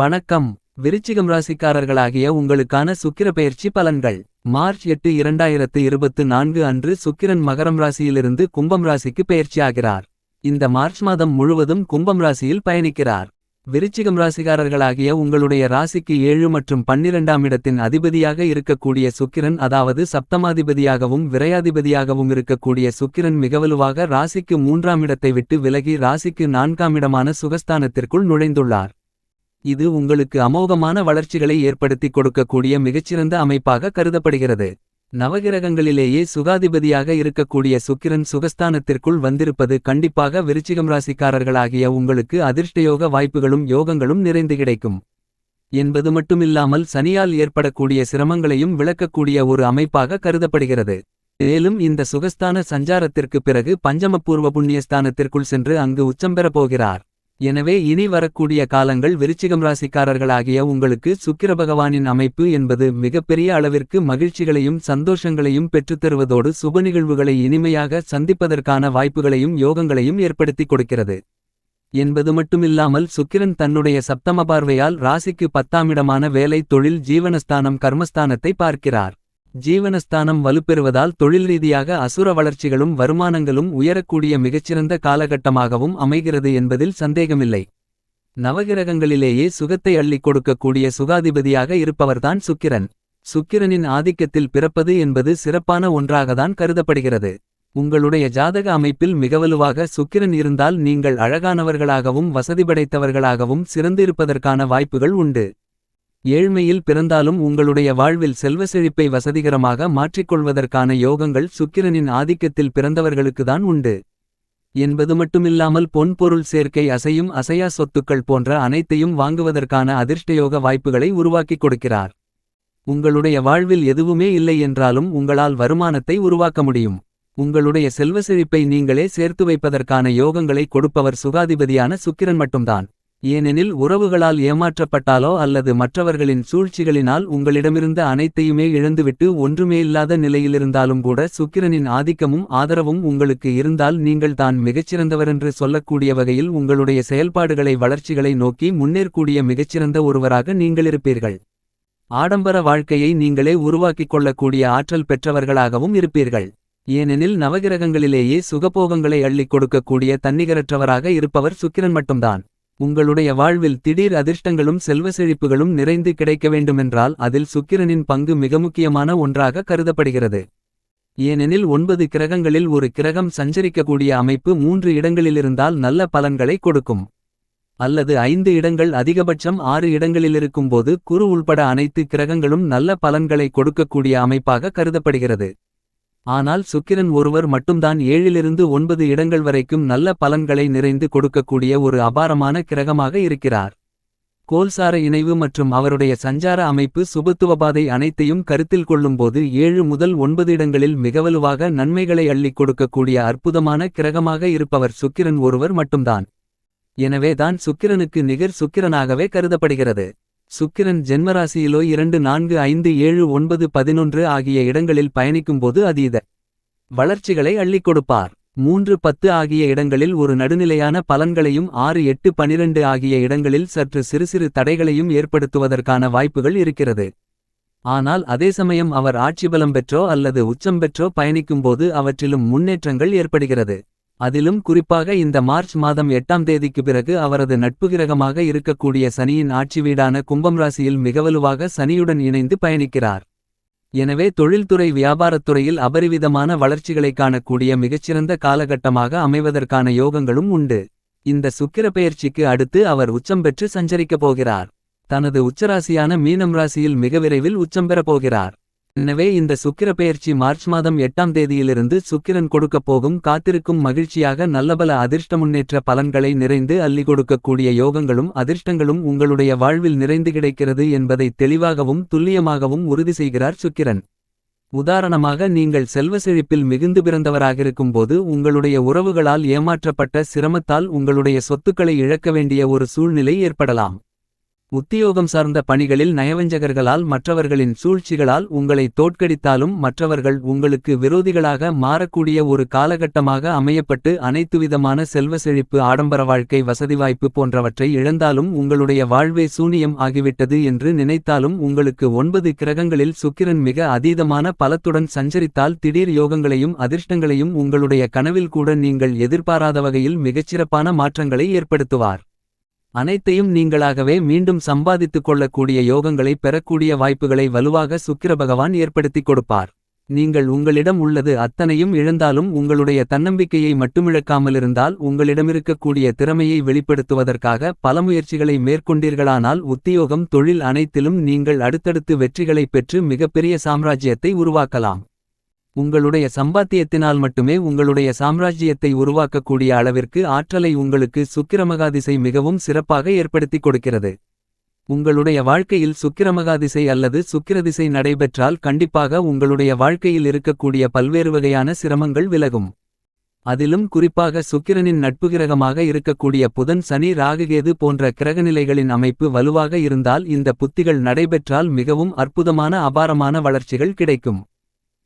வணக்கம். விருச்சிகம் ராசிக்காரர்களாகிய உங்களுக்கான சுக்கிர பெயர்ச்சி பலன்கள். மார்ச் எட்டு இரண்டாயிரத்து இருபத்து நான்கு அன்று சுக்கிரன் மகரம் ராசியிலிருந்து கும்பம் ராசிக்கு பெயர்ச்சியாகிறார் இந்த மார்ச் மாதம் முழுவதும் கும்பம் ராசியில் பயணிக்கிறார். விருச்சிகம் ராசிக்காரர்களாகிய உங்களுடைய ராசிக்கு ஏழு மற்றும் பன்னிரெண்டாம் இடத்தின் அதிபதியாக இருக்கக்கூடிய சுக்கிரன் அதாவது சப்தமாதிபதியாகவும் விரையாதிபதியாகவும் இருக்கக்கூடிய சுக்கிரன் மிகவலுவாக ராசிக்கு மூன்றாம் இடத்தை விட்டு விலகி ராசிக்கு நான்காம் இடமான சுகஸ்தானத்திற்குள் நுழைந்துள்ளார். இது உங்களுக்கு அமோகமான வளர்ச்சிகளை ஏற்படுத்திக் கொடுக்கக்கூடிய மிகச்சிறந்த அமைப்பாக கருதப்படுகிறது. நவகிரகங்களிலேயே சுகாதிபதியாக இருக்கக்கூடிய சுக்கிரன் சுகஸ்தானத்திற்குள் வந்திருப்பது கண்டிப்பாக விருச்சிகம் ராசிக்காரர்களாகிய உங்களுக்கு அதிர்ஷ்டயோக வாய்ப்புகளும் யோகங்களும் நிறைந்து கிடைக்கும். என்பது மட்டுமில்லாமல் சனியால் ஏற்படக்கூடிய சிரமங்களையும் விளக்கக்கூடிய ஒரு அமைப்பாக கருதப்படுகிறது. மேலும் இந்த சுகஸ்தான சஞ்சாரத்திற்கு பிறகு பஞ்சமபூர்வ புண்ணியஸ்தானத்திற்குள் சென்று அங்கு உச்சம் பெறப்போகிறார் எனவே இனி வரக்கூடிய காலங்கள் விருச்சிகம் ராசிக்காரர்களாகிய உங்களுக்கு சுக்கிர பகவானின் அமைப்பு என்பது மிகப்பெரிய அளவிற்கு மகிழ்ச்சிகளையும் சந்தோஷங்களையும் பெற்றுத்தருவதோடு சுப நிகழ்வுகளை இனிமையாக சந்திப்பதற்கான வாய்ப்புகளையும் யோகங்களையும் ஏற்படுத்திக் கொடுக்கிறது. என்பது மட்டுமில்லாமல் சுக்கிரன் தன்னுடைய சப்தம பார்வையால் ராசிக்கு பத்தாமிடமான வேலை தொழில் ஜீவனஸ்தானம் கர்மஸ்தானத்தை பார்க்கிறார். ஜீவனஸ்தானம் வலுப்பெறுவதால் தொழில் ரீதியாக அசுர வளர்ச்சிகளும் வருமானங்களும் உயரக்கூடிய மிகச்சிறந்த காலகட்டமாகவும் அமைகிறது என்பதில் சந்தேகமில்லை. நவகிரகங்களிலேயே சுகத்தை அள்ளிக் கொடுக்கக்கூடிய சுகாதிபதியாக இருப்பவர்தான் சுக்கிரன். சுக்கிரனின் ஆதிக்கத்தில் பிறப்பது என்பது சிறப்பான ஒன்றாகத்தான் கருதப்படுகிறது. உங்களுடைய ஜாதக அமைப்பில் மிகவலுவாக சுக்கிரன் இருந்தால் நீங்கள் அழகானவர்களாகவும் வசதி படைத்தவர்களாகவும் சிறந்திருப்பதற்கான வாய்ப்புகள் உண்டு. ஏழ்மையில் பிறந்தாலும் உங்களுடைய வாழ்வில் செல்வ செழிப்பை வசதிகரமாக மாற்றிக்கொள்வதற்கான யோகங்கள் சுக்கிரனின் ஆதிக்கத்தில் பிறந்தவர்களுக்குதான் உண்டு. என்பது மட்டுமில்லாமல் பொன்பொருள் சேர்க்கை அசையும் அசையா சொத்துக்கள் போன்ற அனைத்தையும் வாங்குவதற்கான அதிர்ஷ்டயோக வாய்ப்புகளை உருவாக்கிக் கொடுக்கிறார். உங்களுடைய வாழ்வில் எதுவுமே இல்லை என்றாலும் உங்களால் வருமானத்தை உருவாக்க முடியும். உங்களுடைய செல்வ செழிப்பை நீங்களே சேர்த்து வைப்பதற்கான யோகங்களை கொடுப்பவர் சுகாதிபதியான சுக்கிரன் மட்டும்தான். ஏனெனில் உறவுகளால் ஏமாற்றப்பட்டாலோ அல்லது மற்றவர்களின் சூழ்ச்சிகளினால் உங்களிடமிருந்த அனைத்தையுமே இழந்துவிட்டு ஒன்றுமே இல்லாத நிலையிலிருந்தாலும் கூட சுக்கிரனின் ஆதிக்கமும் ஆதரவும் உங்களுக்கு இருந்தால் நீங்கள் தான் மிகச்சிறந்தவரென்று சொல்லக்கூடிய வகையில் உங்களுடைய செயல்பாடுகளை வளர்ச்சிகளை நோக்கி முன்னேற்கூடிய மிகச்சிறந்த ஒருவராக நீங்களிருப்பீர்கள் ஆடம்பர வாழ்க்கையை நீங்களே உருவாக்கிக் கொள்ளக்கூடிய ஆற்றல் பெற்றவர்களாகவும் இருப்பீர்கள். ஏனெனில் நவகிரகங்களிலேயே சுகபோகங்களை அள்ளிக் கொடுக்கக்கூடிய தன்னிகரற்றவராக இருப்பவர் சுக்கிரன் மட்டும்தான். உங்களுடைய வாழ்வில் திடீர் அதிர்ஷ்டங்களும் செல்வ செழிப்புகளும் நிறைந்து கிடைக்க வேண்டுமென்றால் அதில் சுக்கிரனின் பங்கு மிக முக்கியமான ஒன்றாக கருதப்படுகிறது. ஏனெனில் ஒன்பது கிரகங்களில் ஒரு கிரகம் சஞ்சரிக்கக்கூடிய அமைப்பு மூன்று இடங்களிலிருந்தால் நல்ல பலன்களை கொடுக்கும். அல்லது ஐந்து இடங்கள் அதிகபட்சம் ஆறு இடங்களிலிருக்கும்போது குரு உள்பட அனைத்து கிரகங்களும் நல்ல பலன்களை கொடுக்கக்கூடிய அமைப்பாக கருதப்படுகிறது. ஆனால் சுக்கிரன் ஒருவர் மட்டும்தான் ஏழிலிருந்து ஒன்பது இடங்கள் வரைக்கும் நல்ல பலன்களை நிறைந்து கொடுக்கக்கூடிய ஒரு அபாரமான கிரகமாக இருக்கிறார். கோல்சார இணைவு மற்றும் அவருடைய சஞ்சார அமைப்பு சுபத்துவபாதை அனைத்தையும் கருத்தில் கொள்ளும்போது ஏழு முதல் ஒன்பது இடங்களில் மிகவலுவாக நன்மைகளை அள்ளிக் கொடுக்கக்கூடிய அற்புதமான கிரகமாக இருப்பவர் சுக்கிரன் ஒருவர் மட்டும்தான். எனவே தான் சுக்கிரனுக்கு நிகர் சுக்கிரனாகவே கருதப்படுகிறது. சுக்கிரன் ஜென்மராசியிலோ இரண்டு நான்கு ஐந்து ஏழு ஒன்பது பதினொன்று ஆகிய இடங்களில் பயணிக்கும்போது அதீத வளர்ச்சிகளை அள்ளிக் கொடுப்பார். மூன்று பத்து ஆகிய இடங்களில் ஒரு நடுநிலையான பலன்களையும் ஆறு எட்டு பனிரெண்டு ஆகிய இடங்களில் சற்று சிறு சிறு தடைகளையும் ஏற்படுத்துவதற்கான வாய்ப்புகள் இருக்கிறது. ஆனால் அதே சமயம் அவர் ஆட்சிபலம் பெற்றோ அல்லது உச்சம் பெற்றோ பயணிக்கும்போது அவற்றிலும் முன்னேற்றங்கள் ஏற்படுகிறது. அதிலும் குறிப்பாக இந்த மார்ச் மாதம் எட்டாம் தேதிக்கு பிறகு அவரது நட்பு கிரகமாக இருக்கக்கூடிய சனியின் ஆட்சி வீடான கும்பம் ராசியில் மிகவலுவாக சனியுடன் இணைந்து பயணிக்கிறார். எனவே தொழில்துறை வியாபாரத்துறையில் அபரிவிதமான வளர்ச்சிகளைக் காணக்கூடிய மிகச்சிறந்த காலகட்டமாக அமைவதற்கான யோகங்களும் உண்டு. இந்த சுக்கிர பெயர்ச்சிக்கு அடுத்து அவர் உச்சம் பெற்று சஞ்சரிக்கப் போகிறார். தனது உச்சராசியான மீனம் ராசியில் மிக விரைவில் உச்சம் பெறப் போகிறார். எனவே இந்த சுக்கிர பெயர்ச்சி மார்ச் மாதம் எட்டாம் தேதியிலிருந்து சுக்கிரன் கொடுக்கப் போகும் காத்திருக்கும் மகிழ்ச்சியாக நல்லபல அதிர்ஷ்ட முன்னேற்ற பலன்களை நிறைந்து அள்ளி கொடுக்கக்கூடிய யோகங்களும் அதிர்ஷ்டங்களும் உங்களுடைய வாழ்வில் நிறைந்து கிடைக்கிறது என்பதை தெளிவாகவும் துல்லியமாகவும் உறுதி செய்கிறார் சுக்கிரன். உதாரணமாக நீங்கள் செல்வ செழிப்பில் மிகுந்து பிறந்தவராகிருக்கும்போது உங்களுடைய உறவுகளால் ஏமாற்றப்பட்ட சிரமத்தால் உங்களுடைய சொத்துக்களை இழக்க வேண்டிய ஒரு சூழ்நிலை ஏற்படலாம். உத்தியோகம் சார்ந்த பணிகளில் நயவஞ்சகர்களால் மற்றவர்களின் சூழ்ச்சிகளால் உங்களை தோற்கடித்தாலும் மற்றவர்கள் உங்களுக்கு விரோதிகளாக மாறக்கூடிய ஒரு காலகட்டமாக அமையப்பட்டு அனைத்துவிதமான செல்வ செழிப்பு ஆடம்பர வாழ்க்கை வசதி வாய்ப்பு போன்றவற்றை இழந்தாலும் உங்களுடைய வாழ்வே சூனியம் ஆகிவிட்டது என்று நினைத்தாலும் உங்களுக்கு ஒன்பது கிரகங்களில் சுக்கிரன் மிக அதீதமான பலத்துடன் சஞ்சரித்தால் திடீர் யோகங்களையும் அதிர்ஷ்டங்களையும் உங்களுடைய கனவில் கூட நீங்கள் எதிர்பாராத வகையில் மிகச்சிறப்பான மாற்றங்களை ஏற்படுத்துவார். அனைத்தையும் நீங்களாகவே மீண்டும் சம்பாதித்துக் கொள்ளக்கூடிய யோகங்களை பெறக்கூடிய வாய்ப்புகளை வலுவாக சுக்கிர பகவான் ஏற்படுத்திக் கொடுப்பார். நீங்கள் உங்களிடம் உள்ளது அத்தனையும் இழந்தாலும் உங்களுடைய தன்னம்பிக்கையை மட்டுமிழக்காமலிருந்தால் உங்களிடமிருக்கக்கூடிய திறமையை வெளிப்படுத்துவதற்காக பல முயற்சிகளை மேற்கொண்டீர்களானால் உத்தியோகம் தொழில் அனைத்திலும் நீங்கள் அடுத்தடுத்து வெற்றிகளைப் பெற்று மிகப்பெரிய சாம்ராஜ்யத்தை உருவாக்கலாம். உங்களுடைய சம்பாத்தியத்தினால் மட்டுமே உங்களுடைய சாம்ராஜ்யத்தை உருவாக்கக்கூடிய அளவிற்கு ஆற்றலை உங்களுக்கு சுக்கிரமகாதிசை மிகவும் சிறப்பாக ஏற்படுத்திக் கொடுக்கிறது. உங்களுடைய வாழ்க்கையில் சுக்கிரமகாதிசை அல்லது சுக்கிரதிசை நடைபெற்றால் கண்டிப்பாக உங்களுடைய வாழ்க்கையில் இருக்கக்கூடிய பல்வேறு வகையான சிரமங்கள் விலகும். அதிலும் குறிப்பாக சுக்கிரனின் நட்புகிரகமாக இருக்கக்கூடிய புதன் சனி ராகுகேது போன்ற கிரகநிலைகளின் அமைப்பு வலுவாக இருந்தால் இந்த புத்திகள் நடைபெற்றால் மிகவும் அற்புதமான அபாரமான வளர்ச்சிகள் கிடைக்கும்.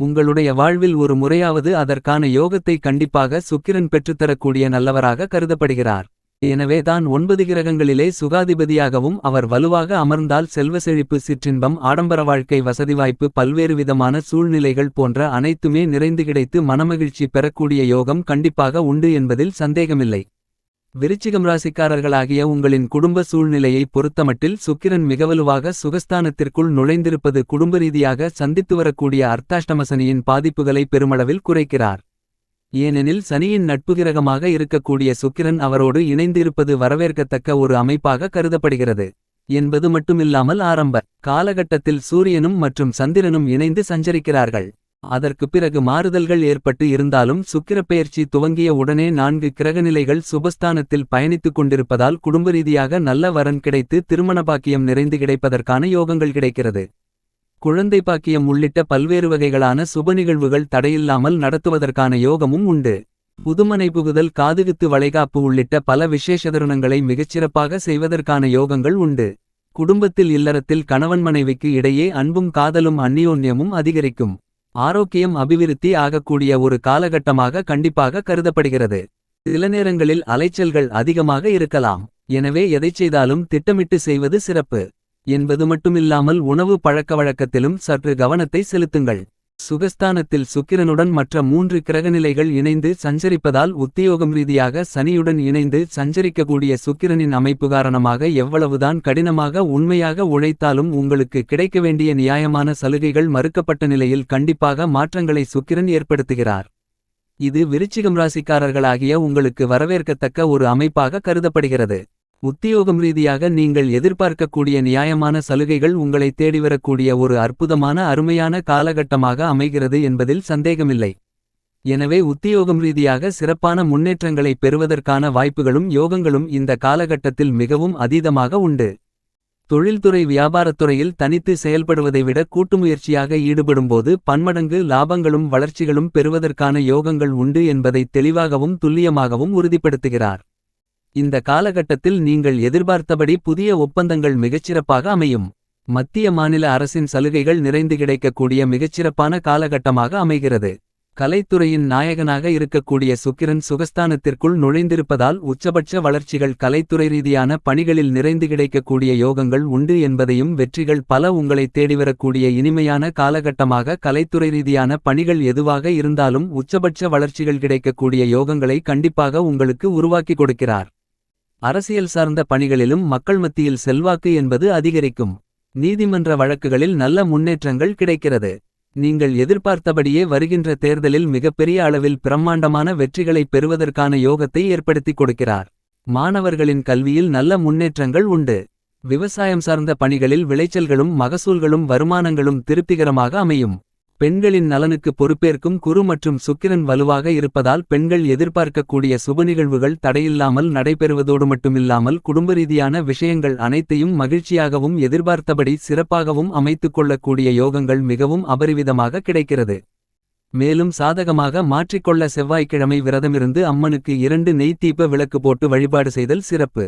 உங்களுடைய வாழ்வில் ஒரு முறையாவது அதற்கான யோகத்தை கண்டிப்பாக சுக்கிரன் பெற்றுத்தரக்கூடிய நல்லவராக கருதப்படுகிறார். எனவே தான் ஒன்பது கிரகங்களிலே சுகாதிபதியாகவும் அவர் வலுவாக அமர்ந்தால் செல்வ செழிப்பு சிற்றின்பம் ஆடம்பர வாழ்க்கை வசதி வாய்ப்பு பல்வேறு விதமான சூழ்நிலைகள் போன்ற அனைத்துமே நிறைந்து கிடைத்து மனமகிழ்ச்சி பெறக்கூடிய யோகம் கண்டிப்பாக உண்டு என்பதில் சந்தேகமில்லை. விருச்சிகம் ராசிக்காரர்களாகிய உங்களின் குடும்ப சூழ்நிலையை பொறுத்தமட்டில் சுக்கிரன் மிகவலுவாக சுகஸ்தானத்திற்குள் நுழைந்திருப்பது குடும்ப ரீதியாக சந்தித்து வரக்கூடிய அர்த்தாஷ்டமசனியின் பாதிப்புகளை பெருமளவில் குறைக்கிறார். ஏனெனில் சனியின் நட்புகிரகமாக இருக்கக்கூடிய சுக்கிரன் அவரோடு இணைந்திருப்பது வரவேற்கத்தக்க ஒரு அமைப்பாக கருதப்படுகிறது. என்பது மட்டுமில்லாமல் ஆரம்ப காலகட்டத்தில் சூரியனும் மற்றும் சந்திரனும் இணைந்து சஞ்சரிக்கிறார்கள். அதற்கு பிறகு மாறுதல்கள் ஏற்பட்டு இருந்தாலும் சுக்கிரப்பெயர்ச்சி துவங்கிய உடனே நான்கு கிரகநிலைகள் சுபஸ்தானத்தில் பயணித்துக் கொண்டிருப்பதால் குடும்ப ரீதியாக நல்ல வரன் கிடைத்து திருமண பாக்கியம் நிறைந்து கிடைப்பதற்கான யோகங்கள் கிடைக்கிறது. குழந்தை பாக்கியம் உள்ளிட்ட பல்வேறு வகைகளான சுப நிகழ்வுகள் தடையில்லாமல் நடத்துவதற்கான யோகமும் உண்டு. புதுமனை புகுதல் காதுகுத்து வளைகாப்பு உள்ளிட்ட பல விசேஷ தருணங்களை மிகச்சிறப்பாக செய்வதற்கான யோகங்கள் உண்டு. குடும்பத்தில் இல்லறத்தில் கணவன் மனைவிக்கு இடையே அன்பும் காதலும் அந்நியோன்யமும் அதிகரிக்கும். ஆரோக்கியம் அபிவிருத்தி ஆகக்கூடிய ஒரு காலகட்டமாக கண்டிப்பாக கருதப்படுகிறது. சில நேரங்களில் அலைச்சல்கள் அதிகமாக இருக்கலாம். எனவே எதைச் செய்தாலும் திட்டமிட்டு செய்வது சிறப்பு. என்பது மட்டுமில்லாமல் உணவு பழக்கவழக்கத்திலும் சற்று கவனத்தை செலுத்துங்கள். சுகஸ்தானத்தில் சுக்கிரனுடன் மற்ற மூன்று கிரகநிலைகள் இணைந்து சஞ்சரிப்பதால் உத்தியோகம் ரீதியாக சனியுடன் இணைந்து சஞ்சரிக்கக்கூடிய சுக்கிரனின் அமைப்பு காரணமாக எவ்வளவுதான் கடினமாக உண்மையாக உழைத்தாலும் உங்களுக்கு கிடைக்க வேண்டிய நியாயமான சலுகைகள் மறுக்கப்பட்ட நிலையில் கண்டிப்பாக மாற்றங்களை சுக்கிரன் ஏற்படுத்துகிறார். இது விருச்சிகம் ராசிக்காரர்களாகிய உங்களுக்கு வரவேற்கத்தக்க ஒரு அமைப்பாக கருதப்படுகிறது. உத்தியோகம் ரீதியாக நீங்கள் எதிர்பார்க்கக்கூடிய நியாயமான சலுகைகள் உங்களை தேடிவரக்கூடிய ஒரு அற்புதமான அருமையான காலகட்டமாக அமைகிறது என்பதில் சந்தேகமில்லை. எனவே உத்தியோகம் ரீதியாக சிறப்பான முன்னேற்றங்களை பெறுவதற்கான வாய்ப்புகளும் யோகங்களும் இந்த காலகட்டத்தில் மிகவும் அதீதமாக உண்டு. தொழில்துறை வியாபாரத்துறையில் தனித்து செயல்படுவதை விட கூட்டுமுயற்சியாக ஈடுபடும்போது பன்மடங்கு லாபங்களும் வளர்ச்சிகளும் பெறுவதற்கான யோகங்கள் உண்டு என்பதை தெளிவாகவும் துல்லியமாகவும் உறுதிப்படுத்துகிறார். இந்த காலகட்டத்தில் நீங்கள் எதிர்பார்த்தபடி புதிய ஒப்பந்தங்கள் மிகச்சிறப்பாக அமையும். மத்திய மாநில அரசின் சலுகைகள் நிறைந்து கிடைக்கக்கூடிய மிகச்சிறப்பான காலகட்டமாக அமைகிறது. கலைத்துறையின் நாயகனாக இருக்கக்கூடிய சுக்கிரன் சுகஸ்தானத்திற்குள் நுழைந்திருப்பதால் உச்சபட்ச வளர்ச்சிகள் கலைத்துறை ரீதியான பணிகளில் நிறைந்து கிடைக்கக்கூடிய யோகங்கள் உண்டு என்பதையும் வெற்றிகள் பல உங்களை தேடிவரக்கூடிய இனிமையான காலகட்டமாக கலைத்துறை ரீதியான பணிகள் எதுவாக இருந்தாலும் உச்சபட்ச வளர்ச்சிகள் கிடைக்கக்கூடிய யோகங்களை கண்டிப்பாக உங்களுக்கு உருவாக்கி கொடுக்கிறார். அரசியல் சார்ந்த பணிகளிலும் மக்கள் மத்தியில் செல்வாக்கு என்பது அதிகரிக்கும். நீதிமன்ற வழக்குகளில் நல்ல முன்னேற்றங்கள் கிடைக்கிறது. நீங்கள் எதிர்பார்த்தபடியே வருகின்ற தேர்தலில் மிகப்பெரிய அளவில் பிரம்மாண்டமான வெற்றிகளை பெறுவதற்கான யோகத்தை ஏற்படுத்திக் கொடுக்கிறார். மாணவர்களின் கல்வியில் நல்ல முன்னேற்றங்கள் உண்டு. விவசாயம் சார்ந்த பணிகளில் விளைச்சல்களும் மகசூல்களும் வருமானங்களும் திருப்திகரமாக அமையும். பெண்களின் நலனுக்கு பொறுப்பேற்கும் குரு மற்றும் சுக்கிரன் வலுவாக இருப்பதால் பெண்கள் எதிர்பார்க்கக்கூடிய சுப நிகழ்வுகள் தடையில்லாமல் நடைபெறுவதோடு மட்டுமில்லாமல் குடும்ப ரீதியான விஷயங்கள் அனைத்தையும் மகிழ்ச்சியாகவும் எதிர்பார்த்தபடி சிறப்பாகவும் அமைத்துக் கொள்ளக்கூடிய யோகங்கள் மிகவும் அபரிவிதமாக கிடைக்கிறது. மேலும் சாதகமாக மாற்றிக்கொள்ள செவ்வாய்க்கிழமை விரதமிருந்து அம்மனுக்கு இரண்டு நெய்த்தீப விளக்கு போட்டு வழிபாடு செய்தல் சிறப்பு.